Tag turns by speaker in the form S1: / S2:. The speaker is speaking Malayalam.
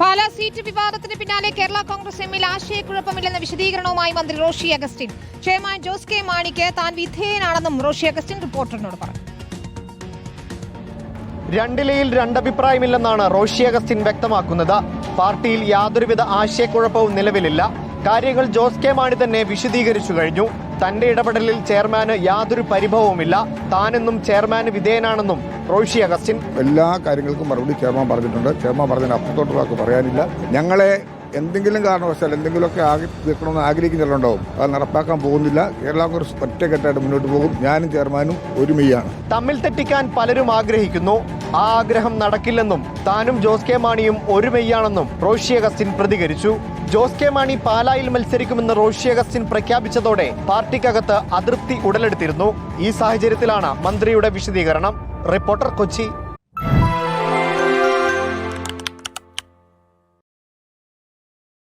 S1: പാലാ സീറ്റ് വിവാദത്തിന് പിന്നാലെ കേരള കോൺഗ്രസ് എമ്മിൽ ആശയക്കുഴപ്പമില്ലെന്ന വിശദീകരണവുമായി മന്ത്രി റോഷി അഗസ്റ്റിൻ. ചെയർമാൻ ജോസ് കെ മാണിക്ക് താൻ വിധേയനാണെന്നും റോഷി അഗസ്റ്റിൻ റിപ്പോർട്ടറിനോട് പറഞ്ഞു.
S2: രണ്ടിലയിൽ രണ്ടഭിപ്രായമില്ലെന്നാണ് റോഷി അഗസ്റ്റിൻ വ്യക്തമാക്കുന്നത്. പാർട്ടിയിൽ യാതൊരുവിധ ആശയക്കുഴപ്പവും നിലവിലില്ല. കാര്യങ്ങൾ ജോസ് കെ മാണി തന്നെ വിശദീകരിച്ചു കഴിഞ്ഞു. തന്റെ ഇടപെടലിൽ ചെയർമാന് യാതൊരു പരിഭവവുമില്ല. താനെന്നും ചെയർമാന് വിധേയനാണെന്നും റോഷി അഗസ്റ്റിൻ.
S3: എല്ലാ കാര്യങ്ങൾക്കും മറുപടി ചെയർമാൻ പറഞ്ഞിട്ടുണ്ട്. ചെയർമാൻ പറഞ്ഞതിന് അപ്പുറത്തോട്ട് വാക്ക് പറയാനില്ല. ഞങ്ങളെ എന്തെങ്കിലും കാരണവശാൽ എന്തെങ്കിലുമൊക്കെ ആകെ തീർക്കണമെന്ന് ആഗ്രഹിക്കുന്നുണ്ടാവും അത് നടപ്പാക്കാൻ പോകുന്നില്ല. കേരള കോൺഗ്രസ് ഒറ്റക്കെട്ടായിട്ട് മുന്നോട്ട് പോകും. ഞാനും ചെയർമാനും ഒരുമയാണ്.
S2: തമ്മിൽ തെറ്റിക്കാൻ പലരും ആഗ്രഹിക്കുന്നു. ആഗ്രഹം നടക്കില്ലെന്നും താനും ജോസ് കെ മാണിയും ഒരുമെയ്യാണെന്നും റോഷി അഗസ്റ്റിൻ പ്രതികരിച്ചു. ജോസ് കെ മാണി പാലായിൽ മത്സരിക്കുമെന്ന് റോഷി അഗസ്റ്റിൻ പ്രഖ്യാപിച്ചതോടെ പാർട്ടിക്കകത്ത് അതൃപ്തി ഉടലെടുത്തിരുന്നു. ഈ സാഹചര്യത്തിലാണ് മന്ത്രിയുടെ വിശദീകരണം. റിപ്പോർട്ടർ കൊച്ചി.